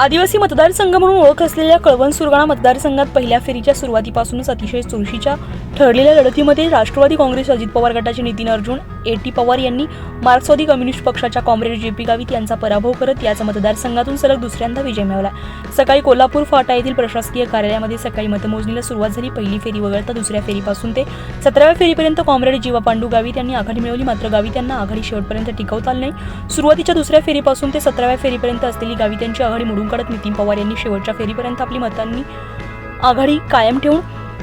आदिवासी मतदारसंघ म्हणून ओळख असलेल्या कळवण सुरगाणा मतदारसंघात पहिल्या फेरीच्या सुरुवातीपासूनच अतिशय चुरशीच्या ठरलेल्या लढतीमध्ये राष्ट्रवादी काँग्रेस अजित पवार गटाचे नितीन अर्जुन ए टी पवार यांनी मार्क्सवादी कम्युनिस्ट पक्षाच्या कॉम्रेड जे पी गावित यांचा पराभव करत याच मतदारसंघातून सलग दुसऱ्यांदा विजय मिळवला. सकाळी कोल्हापूर फाटा येथील प्रशासकीय कार्यालयामध्ये सकाळी मतमोजणीला सुरुवात झाली. पहिली फेरी वगळता दुसऱ्या फेरीपासून ते सतराव्या फेरीपर्यंत कॉम्रेड जीवा पांडू गावित यांनी आघाडी मिळवली. मात्र गावित यांना आघाडी शेवटपर्यंत टिकवता आली नाही. सुरुवातीच्या दुसऱ्या फेरीपासून ते सतराव्या फेरीपर्यंत असलेली गावित यांची आघाडी मोडून काढत नितीन पवार यांनी शेवटच्या फेरीपर्यंत आपली मतांनी आघाडी कायम ठेवून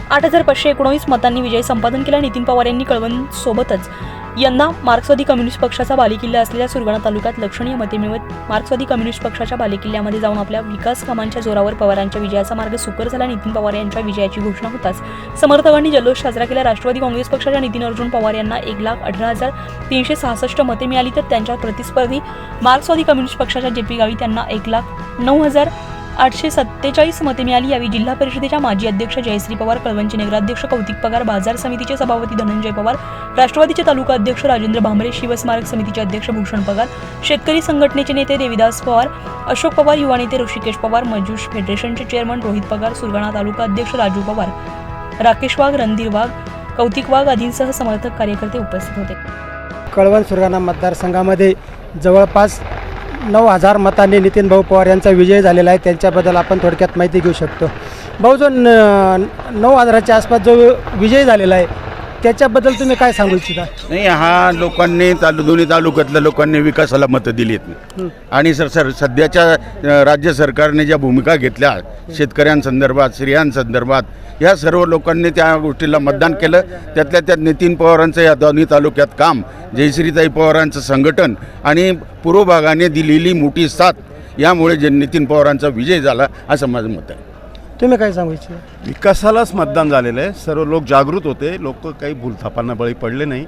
आठ हजार पाचशे एकोणवीस मतांनी विजय संपादन केला. नितीन पवार यांनी कळवण सोबतच यंदा मार्क्सवादी कम्युनिस्ट पक्षाचा बालेकिल्ला असलेल्या सुरगाणा तालुक्यात लक्षणीय मते मिळवत मार्क्सवादी कम्युनिस्ट पक्षाच्या बालेकिल्ल्यामध्ये जाऊन आपल्या विकास कामांच्या जोरावर पवारांच्या विजयाचा मार्ग सुकर झाला. नितीन पवार यांच्या विजयाची घोषणा होताच. समर्थकांनी जल्लोष साजरा केला. राष्ट्रवादी काँग्रेस पक्षाच्या नितीन अर्जुन पवार यांना एक लाख अठरा हजार तीनशे सहासष्ट मते मिळाली. तर त्यांच्या प्रतिस्पर्धी मार्क्सवादी कम्युनिस्ट पक्षाच्या जे पी गावी त्यांना एक लाख नऊ हजार आठशे सत्तेचाळीस मते मिळाली. यावेळी जिल्हा परिषदेच्या माजी अध्यक्ष जयश्री पवार कळवणचे नगराध्यक्ष कौतिक पगार बाजार समितीचे सभापती धनंजय पवार राष्ट्रवादीचे तालुका अध्यक्ष राजेंद्र भांबरे शिवस्मारक समितीचे अध्यक्ष भूषण पगार शेतकरी संघटनेचे नेते देविदास पवार अशोक पवार युवा नेते ऋषिकेश पवार मजूष फेडरेशनचे चेअरमन रोहित पगार सुरगाणा तालुका अध्यक्ष राजू पवार राकेश वाघ रणधीर वाघ कौतिक वाघ आदींसह समर्थक कार्यकर्ते उपस्थित होते. कळवण सुरगाणा मतदारसंघामध्ये जवळपास नऊ हजार मतांनी नितीन भाऊ पवार यांचा विजय झालेला आहे. त्यांच्याबद्दल आपण थोडक्यात माहिती घेऊ शकतो. भाऊ जो न नऊ हजाराच्या आसपास जो विजय झालेला आहे त्याच्याबद्दल तुम्ही काय सांगू इच्छिता? नाही हा लोकांनी तालु दोन्ही तालुक्यातल्या लोकांनी विकासाला मतं दिलीत. आणि सर सर सध्याच्या अ, राज्य सरकारने ज्या भूमिका घेतल्या शेतकऱ्यांसंदर्भात स्त्रियांसंदर्भात ह्या सर्व लोकांनी त्या गोष्टीला मतदान केलं. त्यातल्या त्यात नितीन पवारांचं या दोन्ही तालुक्यात काम जयश्रीताई पवारांचं संघटन आणि पूर्व भागाने दिलेली मोठी साथ यामुळे जे नितीन पवारांचा विजय झाला असं माझं मत आहे. तुम्ही काय सांगू इच्छिता? विकासालाच मतदान झालेलं आहे. सर्व लोक जागृत होते. लोक काही भूलथापांना बळी पडले नाही.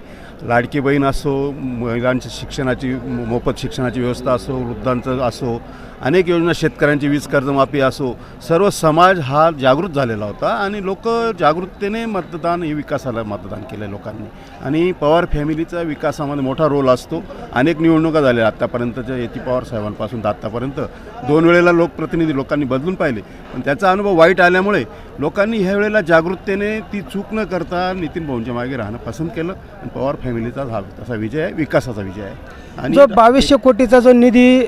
लाडकी बहीण असो महिलांच्या शिक्षणाची मोफत शिक्षणाची व्यवस्था असो वृद्धांचं असो अनेक योजना शेतकऱ्यांची वीज कर्जमाफी असो सर्व समाज हा जागृत झालेला होता आणि लोक जागृततेने मतदान हे विकासाला मतदान केलं लोकांनी. आणि पवार फॅमिलीचा विकासामध्ये मोठा रोल असतो. अनेक निवडणुका झाल्या आत्तापर्यंतच्या येती पवार साहेबांपासून तर आत्तापर्यंत दोन वेळेला लोकप्रतिनिधी लोकांनी बदलून पाहिले. पण त्याचा अनुभव वाईट आल्यामुळे लोक लोकांनी ह्या वेळेला जागृततेने ती चूक न करता नितीन भाऊंच्या मागे राहणं पसंत केलं आणि पवार फॅमिलीचा हा तसा विजय आहे विकासाचा विजय आहे. आणि जो बावीसशे कोटीचा जो निधी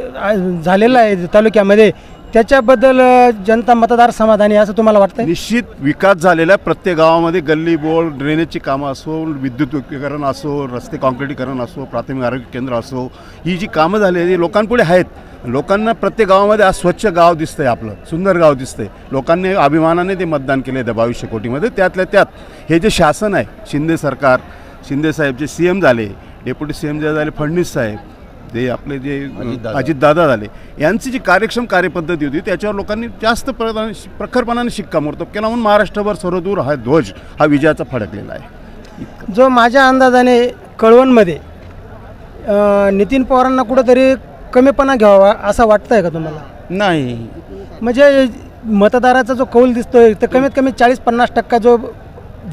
झालेला आहे तालुक्यामध्ये त्याच्याबद्दल जनता मतदार समाधानी असं तुम्हाला वाटतंय? निश्चित विकास झालेला आहे. प्रत्येक गावामध्ये गल्ली बोल ड्रेनेजची कामं असो विद्युतीकरण असो रस्ते कॉन्क्रिटीकरण असो प्राथमिक आरोग्य केंद्र असो ही जी कामं झालेली लोकांपुढे आहेत लोकांना प्रत्येक गावामध्ये आज स्वच्छ गाव दिसतंय आपलं सुंदर गाव दिसतंय. लोकांनी अभिमानाने ते मतदान केले त्या बावीसशे कोटीमध्ये. त्यातल्या त्यात हे जे शासन आहे शिंदे सरकार शिंदे साहेब जे सी एम झाले डेप्युटी सी एम जे झाले फडणवीस साहेब ते आपले जे अजितदादा. झाले यांची जी कार्यक्षम कार्यपद्धती होती त्याच्यावर लोकांनी जास्त प्रधान प्रखरपणाने शिक्कामोर्तब केला म्हणून महाराष्ट्रभर सर्वदूर हा ध्वज हा विजयाचा फडकलेला आहे. जो माझ्या अंदाजाने कळवणमध्ये नितीन पवारांना कुठंतरी कमीपणा घ्यावा असं वाटतंय का तुम्हाला? नाही. म्हणजे मतदाराचा जो कौल दिसतोय तर कमीत कमी चाळीस पन्नास टक्का जो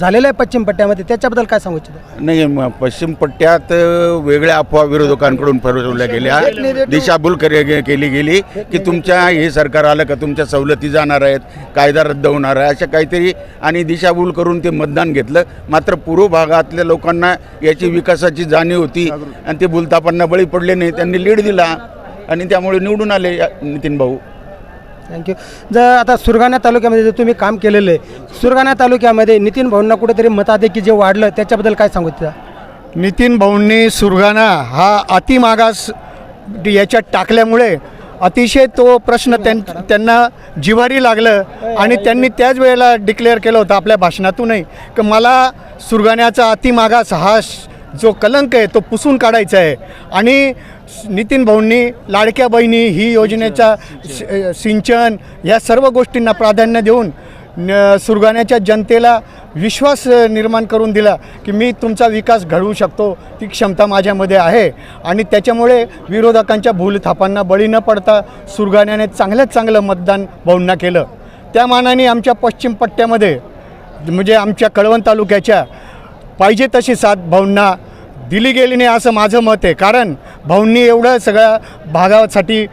झालेला आहे पश्चिम पट्ट्यामध्ये त्याच्याबद्दल काय सांगू इच्छिता? नाही म- पश्चिम पट्ट्यात अ, वेगळ्या अफवा विरोधकांकडून फरवल्या गेल्या. दिशाभूल करे- गे- केली गेली की तुमच्या हे सरकार आलं का तुमच्या सवलती जाणार आहेत कायदा रद्द होणार आहे अशा काहीतरी आणि दिशाभूल करून ते मतदान घेतलं. मात्र पूर्व भागातल्या लोकांना याची विकासाची जाणीव होती आणि ते भूलतापांना बळी पडले नाही. त्यांनी लीड दिला. आणि त्यामुळे निवडून आले या- नितीन भाऊ. थँक्यू जर आता सुरगाणा तालुक्यामध्ये जर तुम्ही काम केलेलं आहे सुरगाणा तालुक्यामध्ये नितीन भाऊंना कुठेतरी मताधिक्य जे वाढलं त्याच्याबद्दल काय सांगू इच्छिता नितीन भाऊंनी सुरगाणा हा अतिमागास याच्यात टाकल्यामुळे अतिशय तो प्रश्न त्यां त्यांना जिव्हारी लागलं आणि त्यांनी त्याच वेळेला डिक्लेअर केलं होतं आपल्या भाषणातूनही. की मला सुरगाण्याचा अतिमागास हा जो कलंक आहे तो पुसून काढायचा आहे. आणि नितीन भाऊंनी लाडक्या बहिणी ही योजनेचा सिंचन. ह्या सर्व गोष्टींना प्राधान्य देऊन न सुरगाण्याच्या जनतेला विश्वास निर्माण करून दिला की मी तुमचा विकास घडवू शकतो ती क्षमता माझ्यामध्ये आहे. आणि त्याच्यामुळे विरोधकांच्या भूलथापांना बळी न पडता सुरगाण्याने चांगल्यात चांगलं मतदान भाऊंना केलं. त्या मानाने आमच्या पश्चिम पट्ट्यामध्ये म्हणजे आमच्या कळवण तालुक्याच्या पाहिजे तशी साथ भाऊंना दिली गेली नाही असं माझं मत आहे. कारण भाऊंनी एवढं सगळ्या भागासाठी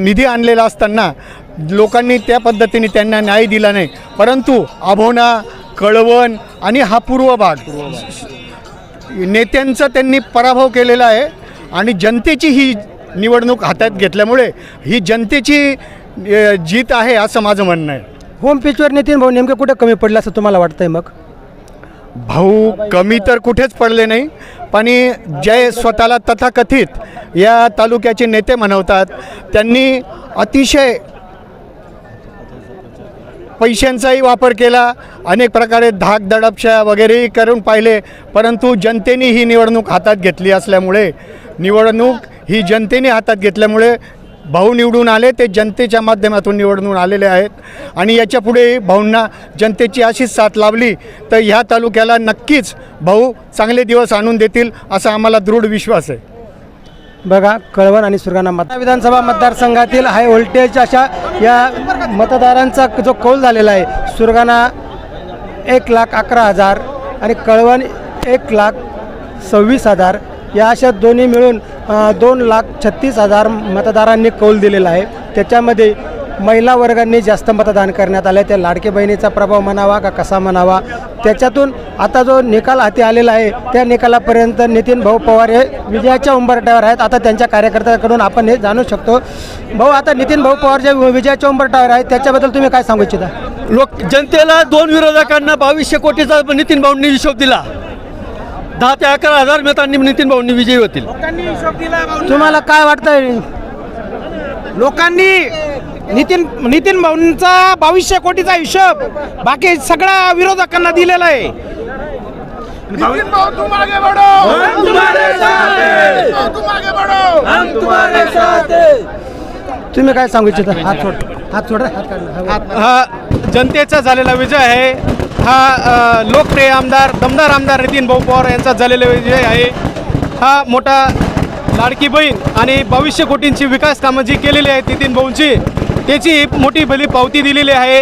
निधी आणलेला असताना लोकांनी त्या पद्धतीने त्यांना न्याय दिला नाही. परंतु आभोना कळवण आणि हा पूर्व भाग नेत्यांचा त्यांनी पराभव केलेला आहे आणि जनतेची ही निवडणूक हातात घेतल्यामुळे ही जनतेची जीत आहे असं माझं म्हणणं आहे. होम पिचवर नितीन भाऊ नेमकं कुठे कमी पडलं असं तुम्हाला वाटतंय मग? भाऊ कमी तर कुठेच पडले नाही पण जे स्वतःला तथाकथित या तालुक्याचे नेते म्हणवतात. त्यांनी अतिशय पैशांचाही वापर केला अनेक प्रकारे धाक दडपशा वगैरेही करून पाहिले परंतु जनतेने ही निवडणूक हातात घेतली असल्यामुळे निवडणूक ही जनतेने हातात घेतल्यामुळे भाऊ निवडून आले ते जनतेच्या माध्यमातून निवडून आलेले आहेत. आणि याच्यापुढेही भाऊंना जनतेची अशीच साथ लाभली तर ह्या तालुक्याला नक्कीच भाऊ चांगले दिवस आणून देतील असा आम्हाला दृढ विश्वास आहे. बघा कळवण आणि सुरगाणा मत विधानसभा मतदारसंघातील हाय व्होल्टेज अशा या मतदारांचा जो कौल झालेला आहे सुरगाणा एक लाख अकरा हजार आणि कळवण एक लाख सव्वीस हजार या अशा दोन्ही मिळून दोन लाख छत्तीस हजार मतदारांनी कौल दिलेला आहे. त्याच्यामध्ये महिला वर्गांनी जास्त मतदान करण्यात आलं आहे त्या लाडके बहिणीचा प्रभाव म्हणावा का कसा म्हणावा? त्याच्यातून आता जो निकाल हाती आलेला आहे त्या निकालापर्यंत नितीन भाऊ पवार हे विजयाच्या उंबरट्यावर आहेत. आता त्यांच्या कार्यकर्त्याकडून आपण हे जाणू शकतो. भाऊ आता नितीन भाऊ पवार जे विजयाच्या उंबरट्यावर आहेत त्याच्याबद्दल तुम्ही काय सांगू इच्छिता? लोक जनतेला दोन विरोधकांना बावीसशे कोटीचा नितीन भाऊंनी हिशोब दिला. दहा ते अकरा हजार मतांनी नितीन भाऊंनी विजयी होतील. तुम्हाला काय वाटतंय? लोकांनी नितीन नितीन भाऊंचा बावीसशे कोटीचा हिशोब बाकी सगळ्या विरोधकांना दिलेला आहे. तुम्ही काय सांगू इच्छिता? हात सोड. हात सोड हात काढ ना. हा जनतेचा झालेला विजय आहे. हा लोकप्रिय आमदार दमदार आमदार नितीन भाऊ पवार यांचा झालेला विजय आहे. हा मोठा लाडकी बहीण आणि बावीसशे कोटींची विकास कामं जी केलेली आहेत नितीन भाऊंची त्याची मोठी भली पावती दिलेली आहे.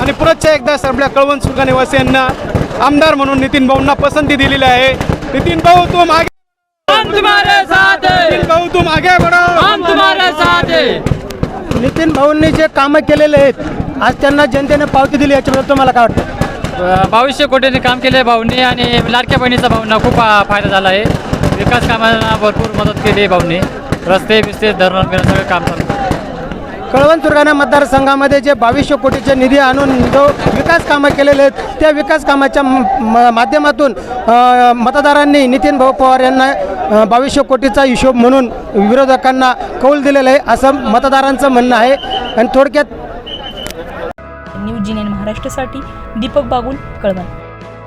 आणि पुरतच्या एकदा आपल्या कळवण सुरगा निवासियांना आमदार म्हणून नितीन भाऊंना पसंती दिलेली आहे. नितीन भाऊ तुम आगे नितीन भाऊ तुम आगे बढ़ो नितीन भाऊंनी जे कामं केलेले आहेत आज त्यांना जनतेने पावती दिली याच्याबद्दल तुम्हाला काय वाटतं? बावीसशे कोटीने काम केले भाऊनी आणि लाडक्या बहिणीचा भाऊंना खूप फायदा झाला आहे. विकास कामांना भरपूर मदत केली आहे भाऊंनी. रस्ते बिस्ते धरण बिरण सगळं काम चालू कळवण सुरगाणा मतदारसंघामध्ये जे बावीसशे कोटीचे निधी आणून जो विकास कामं केलेले आहेत त्या विकास कामाच्या म- माध्यमातून मतदारांनी नितीन भाऊ पवार यांना बावीसशे कोटीचा हिशोब म्हणून विरोधकांना कौल दिलेला आहे असं मतदारांचं म्हणणं आहे. आणि थोडक्यात न्यूज जी महाराष्ट्रासाठी दीपक बागुल कळवण.